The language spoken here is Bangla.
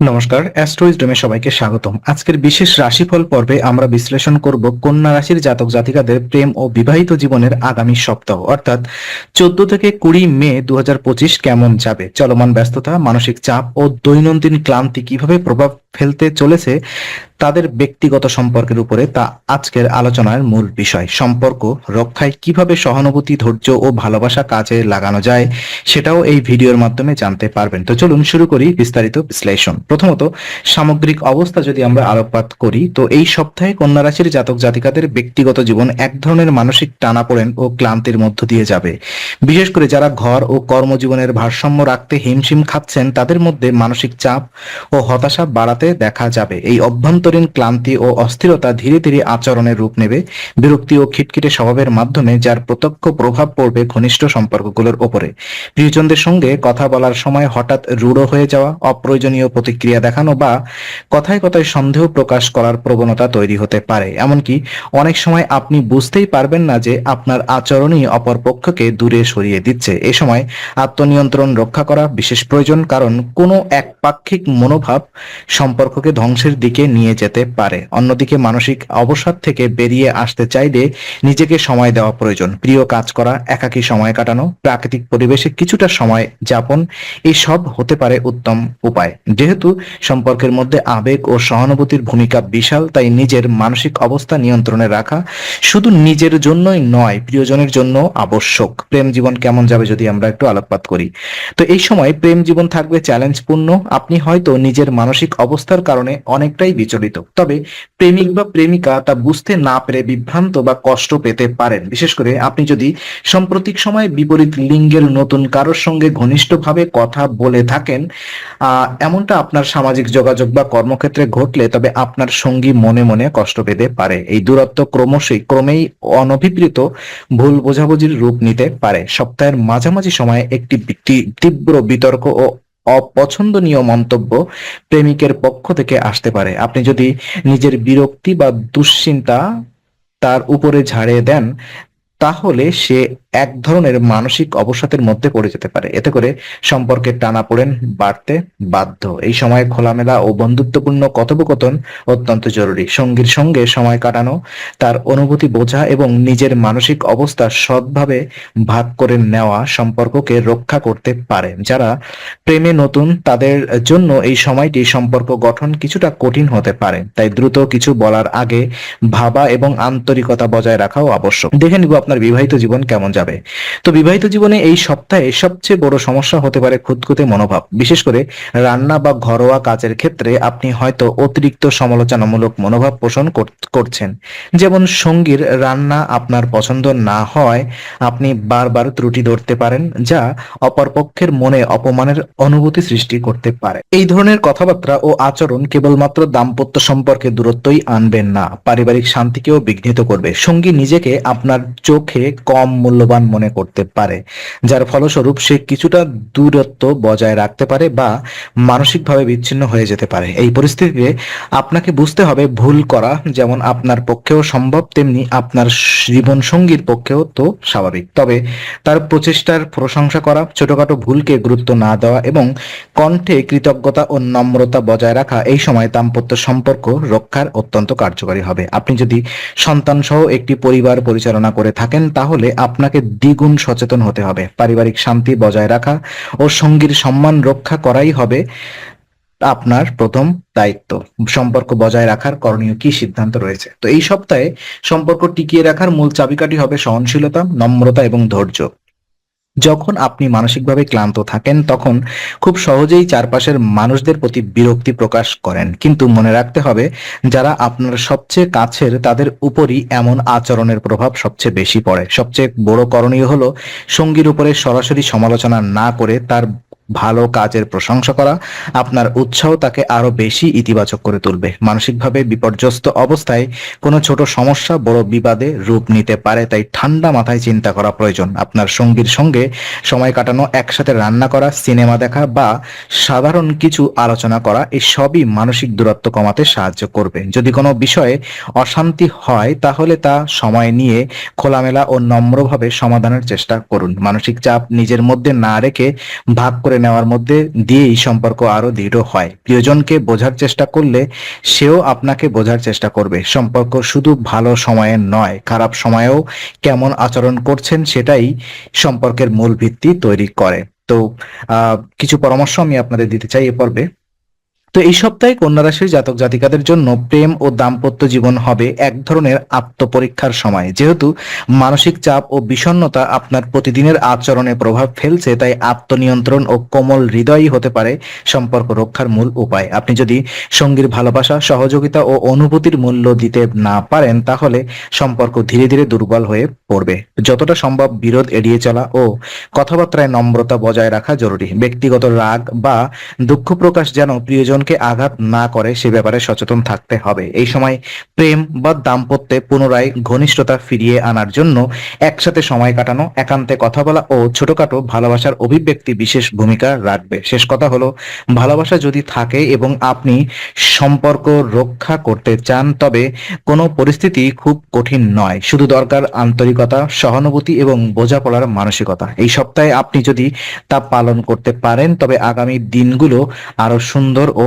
নমস্কার, অ্যাস্ট্রোইজডমে সবাইকে স্বাগতম। আজকের বিশেষ রাশিফল পর্বে আমরা বিশ্লেষণ করব কন্যা রাশির জাতক জাতিকাদের প্রেম ও বিবাহিত জীবনের আগামী সপ্তাহ, অর্থাৎ চোদ্দ থেকে কুড়ি মে দু হাজার পঁচিশ কেমন যাবে? চলমান ব্যস্ততা, মানসিক চাপ ও দৈনন্দিন ক্লান্তি কীভাবে প্রভাব ফেলতে চলেছে তাদের ব্যক্তিগত সম্পর্কের উপরে তা আজকের আলোচনার মূল বিষয়। সম্পর্ক রক্ষায় কীভাবে সহানুভূতি, ধৈর্য ও ভালোবাসা কাজে লাগানো যায় সেটাও এই ভিডিওর মাধ্যমে জানতে পারবেন। তো চলুন শুরু করি বিস্তারিত বিশ্লেষণ। প্রথমত, সামগ্রিক অবস্থা যদি আমরা আলোকপাত করি, তো এই সপ্তাহে কন্যা রাশির জাতক জাতিকাদের ব্যক্তিগত জীবন এক ধরনের মানসিক টানাপোড়েন ও ক্লান্তির মধ্য দিয়ে যাবে। বিশেষ করে যারা ঘর ও কর্মজীবনের ভারসাম্য রাখতে হিমশিম খাচ্ছেন, তাদের মধ্যে মানসিক চাপ ও হতাশা বাড়াতে দেখা যাবে। এই অভ্যন্তরীণ ক্লান্তি ও অস্থিরতা ধীরে ধীরে আচরণের রূপ নেবে। বিরক্তি ও খিটখিটে স্বভাবের মাধ্যমে যার প্রত্যক্ষ প্রভাব পড়বে ঘনিষ্ঠ সম্পর্কগুলোর ওপরে। প্রিয়জনদের সঙ্গে কথা বলার সময় হঠাৎ রূঢ় হয়ে যাওয়া, অপ্রয়োজনীয় প্রতিক্রিয়া দেখানো বা কথায় কথায় সন্দেহ প্রকাশ করার প্রবণতা তৈরি হতে পারে। এমনকি অনেক সময় আপনি বুঝতেই পারবেন না যে আপনার আচরণই অপর পক্ষকে দূরে সরিয়ে দিচ্ছে। এ সময় আত্মনিয়ন্ত্রণ রক্ষা করা বিশেষ প্রয়োজন, কারণ কোনো একপাক্ষিক মনোভাব সম্পর্ককে ধ্বংসের দিকে নিয়ে যেতে পারে। অন্যদিকে মানসিক অবসাদ থেকে বেরিয়ে আসতে চাইলে নিজেকে সময় দেওয়া প্রয়োজন। প্রিয় কাজ করা, একাকী সময় কাটানো, প্রাকৃতিক পরিবেশে কিছুটা সময় যাপন এই সব হতে পারে উত্তম উপায়। যেহেতু সম্পর্কের মধ্যে আবেগ ও সহানুভূতির ভূমিকা বিশাল, তাই নিজের মানসিক অবস্থা নিয়ন্ত্রণে রাখা শুধু নিজের জন্যই নয়, প্রিয়জনের জন্য আবশ্যক। প্রেম জীবন কেমন যাবে যদি আমরা একটু আলোকপাত করি? তো এই সময় প্রেম জীবন থাকবে চ্যালেঞ্জপূর্ণ। আপনি হয়তো নিজের মানসিক অবস্থার কারণে অনেকটাই বিচলিত। তবে প্রেমিক বা প্রেমিকা তা বুঝতে না পেরে বিভ্রান্ত বা কষ্ট পেতে পারেন। বিশেষ করে আপনি যদি সাম্প্রতিক সময়ে বিপরীত লিঙ্গের নতুন কারোর সঙ্গে ঘনিষ্ঠভাবে কথা বলে থাকেন এমনটা আপনার সামাজিক যোগাযোগ বা কর্মক্ষেত্রে ঘটলে তবে আপনার সঙ্গী মনে মনে কষ্ট পেতে পারে। এই দূরত্ব ক্রমশই, ক্রমেই অনভিপ্রেত ভুল বোঝাবুঝির রূপ নিতে পারে। সপ্তাহের মাঝামাঝি সময়ে একটি তীব্র বিতর্ক ও অপছন্দনীয় মন্তব্য প্রেমিকের পক্ষ থেকে আসতে পারে। আপনি যদি নিজের বিরক্তি বা দুশ্চিন্তা তার উপরে ঝাড়িয়ে দেন তাহলে সে এক ধরনের মানসিক অবসাদের মধ্যে পড়ে যেতে পারে। এতে করে সম্পর্কের টানাপোড়েন বাড়তে বাধ্য। এই সময় খোলামেলা ও বন্ধুত্বপূর্ণ কথোপকথন অত্যন্ত জরুরি। সঙ্গীর সঙ্গে সময় কাটানো, তার অনুভূতি বোঝা এবং নিজের মানসিক অবস্থা সৎভাবে ভাগ করে নেওয়া সম্পর্ককে রক্ষা করতে পারে। যারা প্রেমে নতুন, তাদের জন্য এই সময়টি সম্পর্ক গঠন কিছুটা কঠিন হতে পারে। তাই দ্রুত কিছু বলার আগে ভাবা এবং আন্তরিকতা বজায় রাখাও আবশ্যক। দেখে নিব আপনার বিবাহিত জীবন কেমন যাবে? তো বিবাহিত জীবনে এই সপ্তাহে সবচেয়ে বড় সমস্যা হতে পারে খুঁতখুঁতে মনোভাব। বিশেষ করে রান্না বা ঘরোয়া কাজের ক্ষেত্রে আপনি হয়তো অতিরিক্ত সমালোচনামূলক মনোভাব পোষণ করছেন। যেমন সঙ্গীর রান্না আপনার পছন্দ না হয় আপনি বারবার ত্রুটি ধরতে পারেন, যা অপরপক্ষের মনে অপমানের অনুভূতি সৃষ্টি করতে পারে। এই ধরনের কথাবার্তা ও আচরণ কেবলমাত্র দাম্পত্য সম্পর্কে দূরত্বই আনবেন না, পারিবারিক শান্তিকেও বিঘ্নিত করবে। সঙ্গী নিজেকে আপনার চোখে কম মূল্যবান মনে করতে পারে, যার ফলস্বরূপ সে কিছুটা দূরত্ব বজায় রাখতে পারে বা মানসিকভাবে বিচ্ছিন্ন হয়ে যেতে পারে। এই পরিস্থিতিতে আপনাকে বুঝতে হবে ভুল করা, যেমন আপনার পক্ষেও সম্ভব, তেমনি আপনার জীবন সঙ্গীর পক্ষেও তো স্বাভাবিক। তবে তার প্রচেষ্টার প্রশংসা করা, ছোটখাটো ভুলকে গুরুত্ব না দেওয়া এবং কণ্ঠে কৃতজ্ঞতা ও নম্রতা বজায় রাখা, এই সময় দাম্পত্য সম্পর্ক রক্ষার অত্যন্ত কার্যকরী হবে। আপনি যদি সন্তান সহ একটি পরিবার পরিচালনা করে থাকেন তাহলে আপনাকে দ্বিগুণ সচেতন হতে হবে। পারিবারিক শান্তি বজায় রাখা ও সঙ্গীর সম্মান রক্ষা করাই হবে আপনার প্রথম দায়িত্ব। সম্পর্ক বজায় রাখার করণীয় কি সিদ্ধান্ত রয়েছে? তো এই সপ্তাহে সম্পর্ক টিকিয়ে রাখার মূল চাবিকাঠি হবে সহনশীলতা, নম্রতা এবং ধৈর্য। যখন আপনি মানসিকভাবে ক্লান্ত থাকেন, তখন খুব সহজেই চারপাশের মানুষদের প্রতি বিরক্তি প্রকাশ করেন। কিন্তু মনে রাখতে হবে, যারা আপনার সবচেয়ে কাছের, তাদের উপরই এমন আচরণের প্রভাব সবচেয়ে বেশি পড়ে। সবচেয়ে বড় করণীয় হলো, সঙ্গীর উপরে সরাসরি সমালোচনা না করে তার ভালো কাজের প্রশংসা করা আপনার উৎসাহ তাকে আরও বেশি ইতিবাচক করে তুলবে। মানসিকভাবে বিপর্যস্ত অবস্থায় কোনো ছোট সমস্যা বড় বিবাদে রূপ নিতে পারে, তাই ঠান্ডা মাথায় চিন্তা করা প্রয়োজন। আপনার সঙ্গীর সঙ্গে সময় কাটানো, একসাথে রান্না করা, সিনেমা দেখা বা সাধারণ কিছু আলোচনা করা এই সবই মানসিক দূরত্ব কমাতে সাহায্য করবে। যদি কোনো বিষয়ে অশান্তি হয়, তাহলে তা সময় নিয়ে খোলামেলা ও নম্রভাবে সমাধানের চেষ্টা করুন। মানসিক চাপ নিজের মধ্যে না রেখে ভাগ করে করে নেওয়ার মধ্যে দিয়েই সম্পর্ক আরও দৃঢ় হয়। প্রিয়জনকে বোঝার চেষ্টা করলে সেও আপনাকে বোঝার চেষ্টা করবে। সম্পর্ক শুধু ভালো সময়ে নয়, খারাপ সময়েও কেমন আচরণ করছেন সেটাই সম্পর্কের মূল ভিত্তি তৈরি করে। তো কিছু পরামর্শ আমি আপনাদের দিতে চাই এ পর্বে। তো এই সপ্তাহে কন্যা রাশির জাতক জাতিকাদের জন্য প্রেম ও দাম্পত্য জীবন হবে এক ধরনের আত্মপরীক্ষার সময়। যেহেতু মানসিক চাপ ও বিষণ্ণতা আপনার প্রতিদিনের আচরণে প্রভাব ফেলছে, তাই আত্মনিয়ন্ত্রণ ও কোমল হৃদয়ই হতে পারে সম্পর্ক রক্ষার মূল উপায়। আপনি যদি সঙ্গীর ভালোবাসা, সহযোগিতা ও অনুভূতির মূল্য দিতে না পারেন, তাহলে সম্পর্ক ধীরে ধীরে দুর্বল হয়ে পড়বে। যতটা সম্ভব বিরোধ এড়িয়ে চলা ও কথাবার্তায় নম্রতা বজায় রাখা জরুরি। ব্যক্তিগত রাগ বা দুঃখ প্রকাশ যেন প্রিয়জনকে আঘাত না করে সে ব্যাপারে সচেতন থাকতে হবে। এই সময় প্রেম বা দাম্পত্যে পুনরায় ঘনিষ্ঠতা ফিরিয়ে আনার জন্য একসাথে সময় কাটানো, একান্তে কথা বলা ও ছোটখাটো ভালোবাসার অভিব্যক্তি বিশেষ ভূমিকা রাখবে। শেষ কথা হলো, ভালোবাসা যদি থাকে এবং আপনি সম্পর্ক রক্ষা করতে চান, তবে কোনো পরিস্থিতি খুব কঠিন নয়। শুধু দরকার আন্তরিকতা, সহানুভূতি এবং বোঝাপড়ার মানসিকতা। এই সপ্তাহে আপনি যদি তা পালন করতে পারেন, তবে আগামী দিনগুলো আরও সুন্দর ও